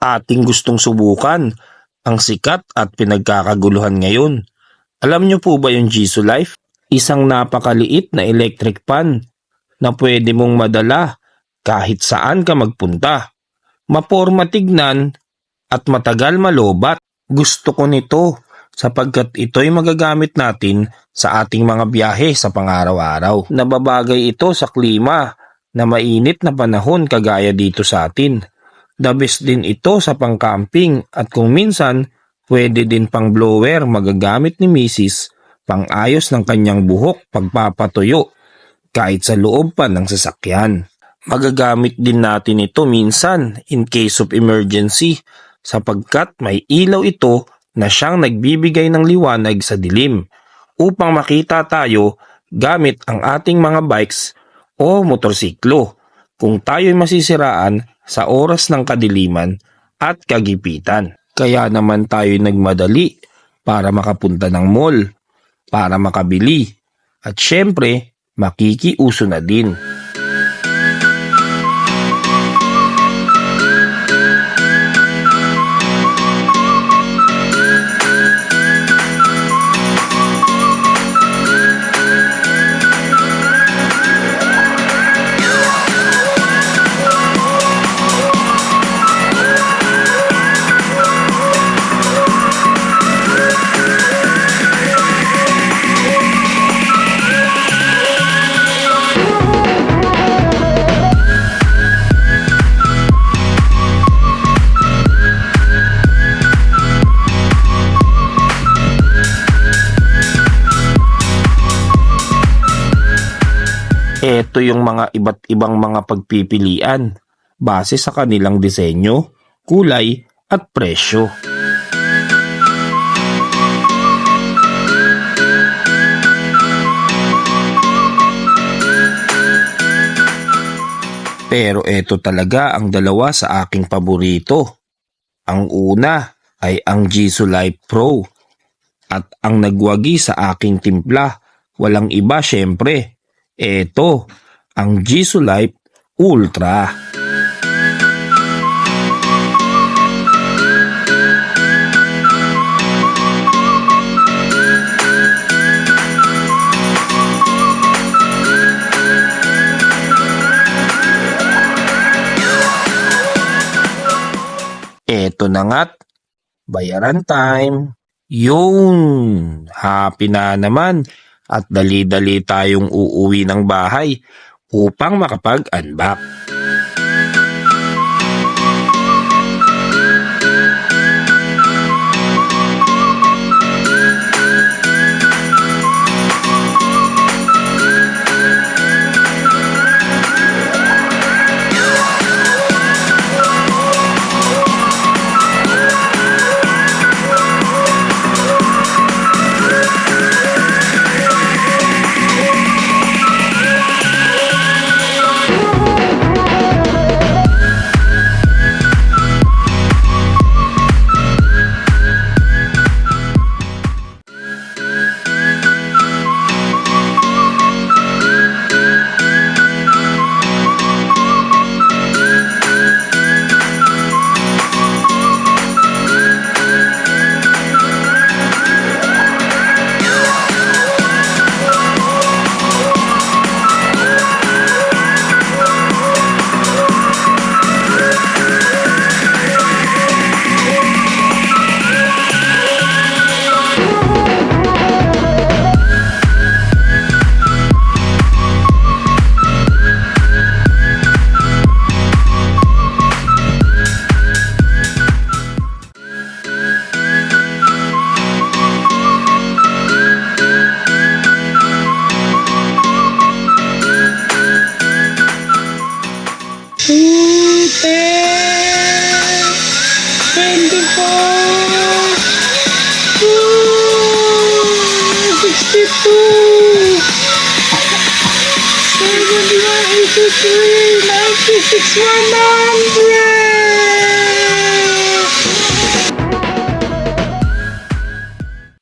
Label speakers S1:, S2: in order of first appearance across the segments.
S1: ating gustong subukan ang sikat at pinagkakaguluhan ngayon. Alam niyo po ba yung Jisoo Life? Isang napakaliit na electric pan na pwede mong madala kahit saan ka magpunta. Maporma tignan at matagal malobat. Gusto ko nito sapagkat ito'y magagamit natin sa ating mga biyahe sa pangaraw-araw. Nababagay ito sa klima na mainit na panahon kagaya dito sa atin. The best din ito sa pang-camping at kung minsan pwede din pang blower magagamit ni Mrs. pang ayos ng kanyang buhok pagpapatuyo kahit sa loob pa ng sasakyan. Magagamit din natin ito minsan in case of emergency sapagkat may ilaw ito na siyang nagbibigay ng liwanag sa dilim upang makita tayo gamit ang ating mga bikes o motorsiklo kung tayo'y masisiraan sa oras ng kadiliman at kagipitan. Kaya naman tayo nagmadali para makapunta ng mall, para makabili, at syempre makikiuso na din. Ito yung mga iba't ibang mga pagpipilian base sa kanilang disenyo, kulay at presyo. Pero ito talaga ang dalawa sa aking paborito. Ang una ay ang Jisoo Life Pro. At ang nagwagi sa aking timpla, walang iba syempre. Ito, ang Jisoo Life Ultra. Eto na nga't, bayaran time. Yun, happy na naman at dali-dali tayong uuwi ng bahay upang makapag-unbox.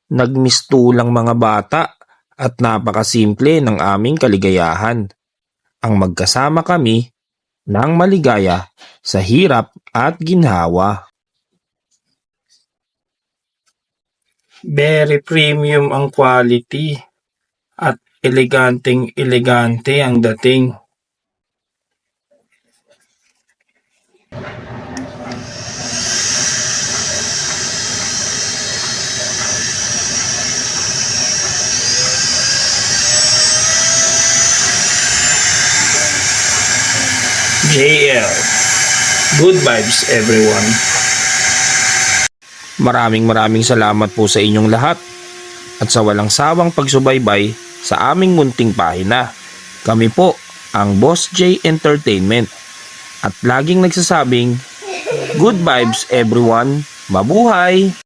S1: Nagmistulang mga bata at napakasimple ng aming kaligayahan. Ang magkasama kami ng maligaya sa hirap at ginhawa. Very premium ang quality at eleganteng elegante ang dating. JL. Good vibes everyone. Maraming maraming salamat po sa inyong lahat at sa walang sawang pagsubaybay sa aming munting pahina. Kami po ang Boss J Entertainment at laging nagsasabing good vibes everyone. Mabuhay!